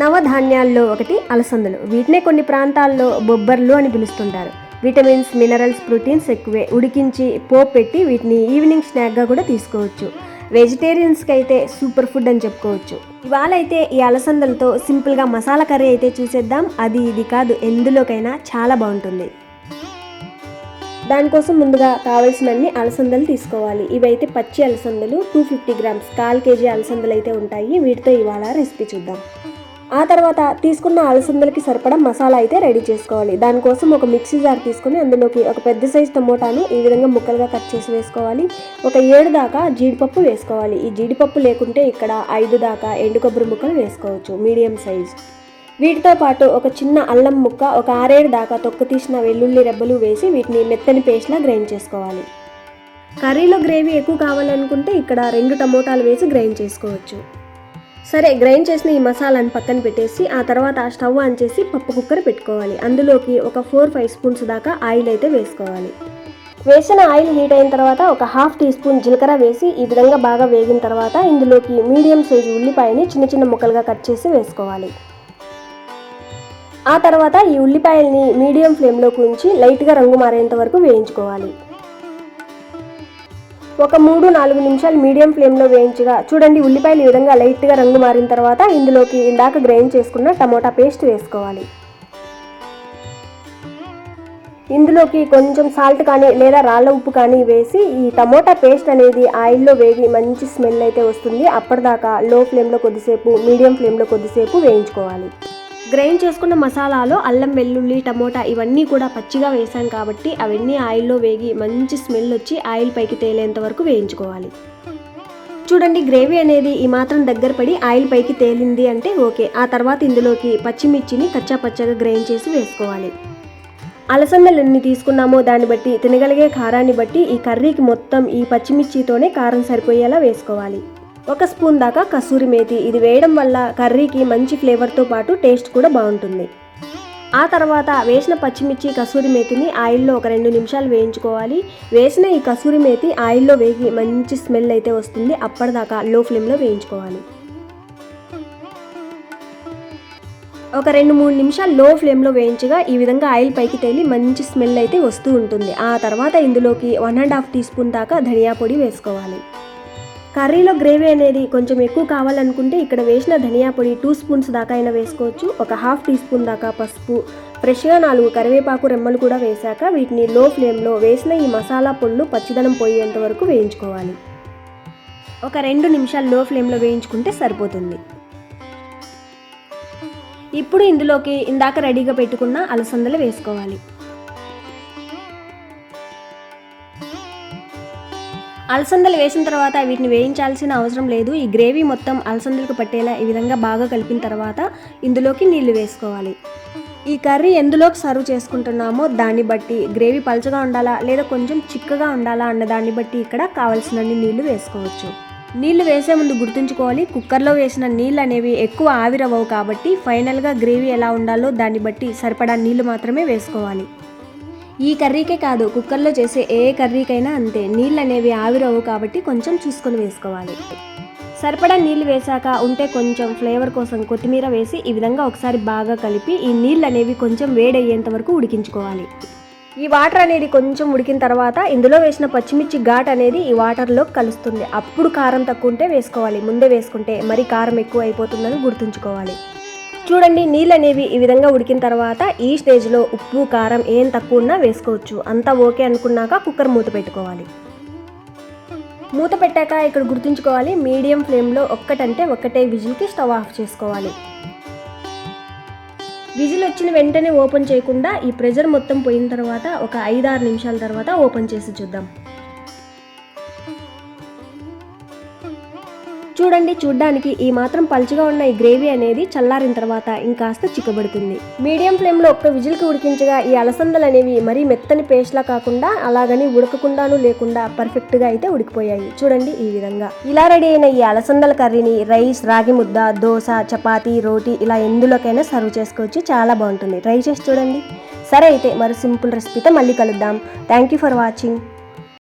నవధాన్యాల్లో ఒకటి అలసందలు. వీటినే కొన్ని ప్రాంతాల్లో బొబ్బర్లు అని పిలుస్తుంటారు. విటమిన్స్ మినరల్స్ ప్రోటీన్స్ ఎక్కువే. ఉడికించి పోపు పెట్టి వీటిని ఈవినింగ్ స్నాక్గా కూడా తీసుకోవచ్చు. వెజిటేరియన్స్కి అయితే సూపర్ ఫుడ్ అని చెప్పుకోవచ్చు. ఇవాళ అయితే ఈ అలసందలతో సింపుల్గా మసాలా కర్రీ అయితే చూసేద్దాం. అది ఇది కాదు ఎందులోకైనా చాలా బాగుంటుంది. దానికోసం ముందుగా కావలసినన్ని అలసందలు తీసుకోవాలి. ఇవైతే పచ్చి అలసందలు టూ ఫిఫ్టీ గ్రామ్స్ కాల్ కేజీ అలసందలు అయితే ఉంటాయి. వీటితో ఇవాళ రెసిపీ చూద్దాం. ఆ తర్వాత తీసుకున్న అలసందలకి సరిపడా మసాలా అయితే రెడీ చేసుకోవాలి. దానికోసం ఒక మిక్సీ జార్ తీసుకొని అందులోకి ఒక పెద్ద సైజ్ టమోటాను ఈ విధంగా ముక్కలుగా కట్ చేసి వేసుకోవాలి. ఒక ఏడు దాకా జీడిపప్పు వేసుకోవాలి. ఈ జీడిపప్పు లేకుంటే ఇక్కడ ఐదు దాకా ఎండు కొబ్బరి ముక్కలు వేసుకోవచ్చు మీడియం సైజ్ వీటితో పాటు ఒక చిన్న అల్లం ముక్క ఒక ఆరేడు దాకా తొక్క తీసిన వెల్లుల్లి రెబ్బలు వేసి వీటిని మెత్తని పేస్ట్లా గ్రైండ్ చేసుకోవాలి. కర్రీలో గ్రేవీ ఎక్కువ కావాలనుకుంటే ఇక్కడ రెండు టమోటాలు వేసి గ్రైండ్ చేసుకోవచ్చు. సరే గ్రైండ్ చేసిన ఈ మసాలాను పక్కన పెట్టేసి ఆ తర్వాత ఆ స్టవ్ ఆన్ చేసి పప్పు కుక్కర్ పెట్టుకోవాలి. అందులోకి ఒక ఫోర్ ఫైవ్ స్పూన్స్ దాకా ఆయిల్ అయితే వేసుకోవాలి. వేసిన ఆయిల్ హీట్ అయిన తర్వాత ఒక హాఫ్ టీ స్పూన్ జీలకర్ర వేసి ఈ విధంగా బాగా వేగిన తర్వాత ఇందులోకి మీడియం సైజు ఉల్లిపాయని చిన్న చిన్న ముక్కలుగా కట్ చేసి వేసుకోవాలి. ఆ తర్వాత ఈ ఉల్లిపాయల్ని మీడియం ఫ్లేమ్లోకి ఉంచి లైట్గా రంగు మారేంత వరకు వేయించుకోవాలి. ఒక మూడు నాలుగు నిమిషాలు మీడియం ఫ్లేమ్లో వేయించగా చూడండి ఉల్లిపాయలు ఈ విధంగా లైట్గా రంగు మారిన తర్వాత ఇందులోకి ఇందాక గ్రైండ్ చేసుకున్న టమోటా పేస్ట్ వేసుకోవాలి. ఇందులోకి కొంచెం సాల్ట్ కానీ లేదా రాళ్ళ ఉప్పు కానీ వేసి ఈ టమోటా పేస్ట్ అనేది ఆయిల్లో వేగి మంచి స్మెల్ అయితే వస్తుంది. అప్పటిదాకా లో ఫ్లేమ్లో కొద్దిసేపు మీడియం ఫ్లేమ్లో కొద్దిసేపు వేయించుకోవాలి. గ్రైండ్ చేసుకున్న మసాలాలో అల్లం వెల్లుల్లి టమోటా ఇవన్నీ కూడా పచ్చిగా వేసాం కాబట్టి అవన్నీ ఆయిల్లో వేగి మంచి స్మెల్ వచ్చి ఆయిల్ పైకి తేలేంత వరకు వేయించుకోవాలి. చూడండి గ్రేవీ అనేది ఈ మాత్రం దగ్గర పడి ఆయిల్ పైకి తేలింది అంటే ఓకే. ఆ తర్వాత ఇందులోకి పచ్చిమిర్చిని కచ్చా పచ్చగా గ్రైండ్ చేసి వేసుకోవాలి. అలసందలు ఎన్ని తీసుకున్నామో. దాన్ని బట్టి తినగలిగే కారాన్ని బట్టి ఈ కర్రీకి మొత్తం ఈ పచ్చిమిర్చితోనే కారం సరిపోయేలా వేసుకోవాలి. ఒక స్పూన్ దాకా కసూరి మేతి. ఇది వేయడం వల్ల కర్రీకి మంచి ఫ్లేవర్తో పాటు టేస్ట్ కూడా బాగుంటుంది. ఆ తర్వాత వేసిన పచ్చిమిర్చి కసూరి మేతిని ఆయిల్లో ఒక రెండు నిమిషాలు వేయించుకోవాలి. వేసిన ఈ కసూరి మేతి ఆయిల్లో వేగి మంచి స్మెల్ అయితే వస్తుంది. అప్పటిదాకా లో ఫ్లేమ్లో వేయించుకోవాలి. ఒక రెండు మూడు నిమిషాలు లో ఫ్లేమ్లో వేయించగా ఈ విధంగా ఆయిల్ పైకి తేలి మంచి స్మెల్ అయితే వస్తూ ఉంటుంది. ఆ తర్వాత ఇందులోకి one and half tea spoon దాకా ధనియా పొడి వేసుకోవాలి. కర్రీలో గ్రేవీ అనేది కొంచెం ఎక్కువ కావాలనుకుంటే ఇక్కడ వేసిన ధనియా పొడి టూ స్పూన్స్ దాకా అయినా వేసుకోవచ్చు. ఒక హాఫ్ టీ స్పూన్ దాకా పసుపు ఫ్రెష్గా నాలుగు కరివేపాకు రెమ్మలు కూడా వేశాక వీటిని లో ఫ్లేమ్లో వేసిన ఈ మసాలా పొళ్ళు పచ్చిదనం పోయేంత వరకు వేయించుకోవాలి. ఒక రెండు నిమిషాలు లో ఫ్లేమ్లో వేయించుకుంటే సరిపోతుంది. ఇప్పుడు ఇందులోకి ఇందాక రెడీగా పెట్టుకున్న అలసందలు వేసుకోవాలి. అలసందలు వేసిన తర్వాత వీటిని వేయించాల్సిన అవసరం లేదు. ఈ గ్రేవీ మొత్తం అలసందలకు పట్టేలా ఈ విధంగా బాగా కలిపిన తర్వాత ఇందులోకి నీళ్ళు వేసుకోవాలి. ఈ కర్రీ ఎందులోకి సర్వ్ చేసుకుంటున్నామో దాన్ని బట్టి గ్రేవీ పలుచగా ఉండాలా లేదా కొంచెం చిక్కగా ఉండాలా అన్న దాన్ని బట్టి ఇక్కడ కావలసినన్ని నీళ్ళు వేసుకోవచ్చు. నీళ్ళు వేసే ముందు గుర్తుంచుకోవాలి కుక్కర్లో వేసిన నీళ్ళు అనేవి ఎక్కువ ఆవిరవ్వవు కాబట్టి ఫైనల్గా గ్రేవీ ఎలా ఉండాలో దాన్ని బట్టి సరిపడా నీళ్ళు మాత్రమే వేసుకోవాలి. ఈ కర్రీకే కాదు కుక్కర్లో చేసే ఏ కర్రీకైనా అంతే. నీళ్ళు అనేవి ఆవిరవు కాబట్టి కొంచెం చూసుకొని వేసుకోవాలి. సరిపడా నీళ్ళు వేశాక ఉంటే కొంచెం ఫ్లేవర్ కోసం కొత్తిమీర వేసి ఈ విధంగా ఒకసారి బాగా కలిపి ఈ నీళ్ళు అనేవి కొంచెం వేడయ్యేంత వరకు ఉడికించుకోవాలి. ఈ వాటర్ అనేది కొంచెం ఉడికిన తర్వాత ఇందులో వేసిన పచ్చిమిర్చి ఘాట్ అనేది ఈ వాటర్లో కలుస్తుంది. అప్పుడు కారం తక్కువ ఉంటే వేసుకోవాలి. ముందే వేసుకుంటే మరి కారం ఎక్కువ అయిపోతుందని గుర్తుంచుకోవాలి. చూడండి నీళ్ళు అనేవి ఈ విధంగా ఉడికిన తర్వాత ఈ స్టేజ్లో ఉప్పు కారం ఏం తక్కువ ఉన్నా వేసుకోవచ్చు. అంతా ఓకే అనుకున్నాక కుక్కర్ మూత పెట్టుకోవాలి. మూత పెట్టాక ఇక్కడ గుర్తుంచుకోవాలి మీడియం ఫ్లేమ్లో ఒక్కటంటే ఒక్కటే విజిల్కి స్టవ్ ఆఫ్ చేసుకోవాలి. విజిల్ వచ్చిన వెంటనే ఓపెన్ చేయకుండా ఈ ప్రెజర్ మొత్తం పోయిన తర్వాత ఒక ఐదారు నిమిషాల తర్వాత ఓపెన్ చేసి చూద్దాం. చూడండి చూడ్డానికి ఈ మాత్రం పలుచగా ఉన్న ఈ గ్రేవీ అనేది చల్లారిన తర్వాత ఇంకాస్త చిక్కబడుతుంది. మీడియం ఫ్లేమ్లో ఒక్క విజిల్కి ఉడికించగా ఈ అలసందలు అనేవి మరీ మెత్తని పేస్ట్లా కాకుండా అలాగని ఉడకకుండాను లేకుండా పర్ఫెక్ట్గా అయితే ఉడికిపోయాయి. చూడండి ఈ విధంగా. ఇలా రెడీ అయిన ఈ అలసందల కర్రీని రైస్ రాగి ముద్ద దోశ చపాతీ రోటీ ఇలా ఎందులోకైనా సర్వ్ చేసుకోవచ్చు. చాలా బాగుంటుంది. ట్రై చేసి చూడండి. సరే అయితే మరి సింపుల్ రెసిపీతో మళ్ళీ కలుద్దాం. Thank you for watching